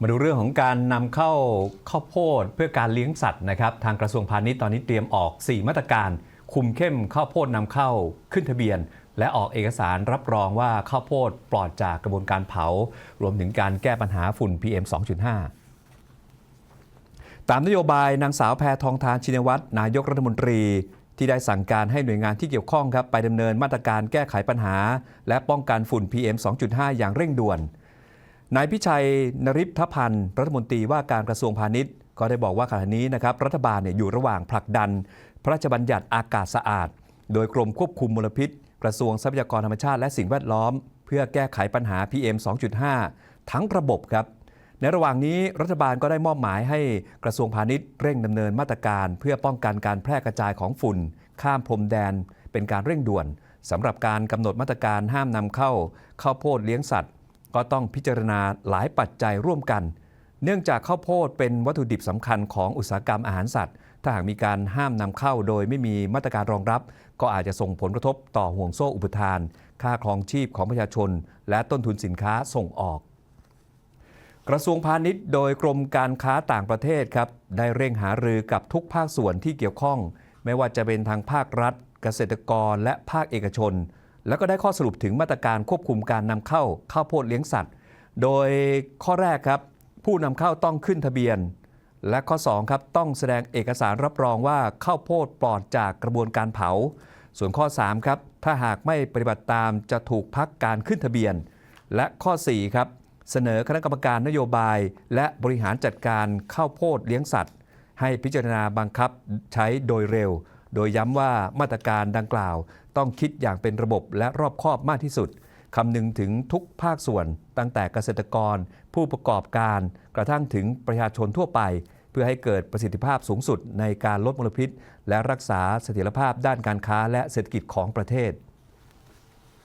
มาดูเรื่องของการนำเข้าข้าวโพดเพื่อการเลี้ยงสัตว์นะครับ ทางกระทรวงพาณิชย์ตอนนี้เตรียมออก 4 มาตรการ คุมเข้มข้าวโพดนำเข้าขึ้นทะเบียน และออกเอกสารรับรองว่าข้าวโพดปลอดจากกระบวนการเผา รวมถึงการแก้ปัญหาฝุ่น PM 2.5 ตามนโยบายนางสาวแพทองทานชินวัตรนายกรัฐมนตรีที่ได้สั่งการให้หน่วยงานที่เกี่ยวข้องครับไปดำเนินมาตรการแก้ไขปัญหา และป้องกันฝุ่น PM 2.5 อย่างเร่งด่วน นายพิชัยนริพพันธ์รัฐมนตรีว่าการกระทรวงพาณิชย์ ก็ได้บอกว่าขณะนี้นะครับรัฐบาลเนี่ยอยู่ระหว่างผลักดัน พระราชบัญญัติอากาศสะอาด โดยกรมควบคุมมลพิษ กระทรวงทรัพยากรธรรมชาติและสิ่งแวดล้อม เพื่อแก้ไขปัญหา PM 2.5 ทั้งระบบครับในระหว่างนี้รัฐบาลก็ได้มอบหมายให้กระทรวงพาณิชย์เร่งดำเนินมาตรการ เพื่อป้องกันการแพร่กระจายของฝุ่น ข้ามพรมแดน เป็นการเร่งด่วนสำหรับการกำหนดมาตรการห้ามนำเข้าข้าวโพดเลี้ยงสัตว์ ก็ต้องพิจารณาหลายปัจจัยร่วมกัน เนื่องจากข้าวโพดเป็นวัตถุดิบสำคัญของอุตสาหกรรมอาหารสัตว์ ถ้าหากมีการห้ามนำเข้าโดยไม่มีมาตรการรองรับ ก็อาจจะส่งผลกระทบต่อห่วงโซ่อุปทาน ค่าครองชีพของประชาชน และต้นทุนสินค้าส่งออกกระทรวงพาณิชย์โดยกรมการค้าต่างประเทศครับได้เร่งหารือกับทุกภาคส่วนที่เกี่ยวข้อง ไม่ว่าจะเป็นทางภาครัฐ เกษตรกรและภาคเอกชน แล้วก็ได้ข้อสรุปถึงมาตรการควบคุมการนำเข้าข้าวโพดเลี้ยงสัตว์ โดยข้อแรกครับ ผู้นำเข้าต้องขึ้นทะเบียน และข้อ2ครับต้องแสดงเอกสารรับรองว่าข้าวโพดปลอดจากกระบวนการเผา ส่วนข้อ3ครับถ้าหากไม่ปฏิบัติตามจะถูกพักการขึ้นทะเบียน และข้อ4ครับเสนอคณะกรรมการนโยบาย และบริหารจัดการข้าวโพดเลี้ยงสัตว์ ให้พิจารณาบังคับใช้โดยเร็ว โดยย้ำว่ามาตรการดังกล่าว ต้องคิดอย่างเป็นระบบและรอบคอบมากที่สุดคำนึงถึงทุกภาคส่วน ตั้งแต่เกษตรกร ผู้ประกอบการ กระทั่งถึงประชาชนทั่วไป เพื่อให้เกิดประสิทธิภาพสูงสุดในการลดมลพิษ และรักษาเสถียรภาพด้านการค้าและเศรษฐกิจของประเทศ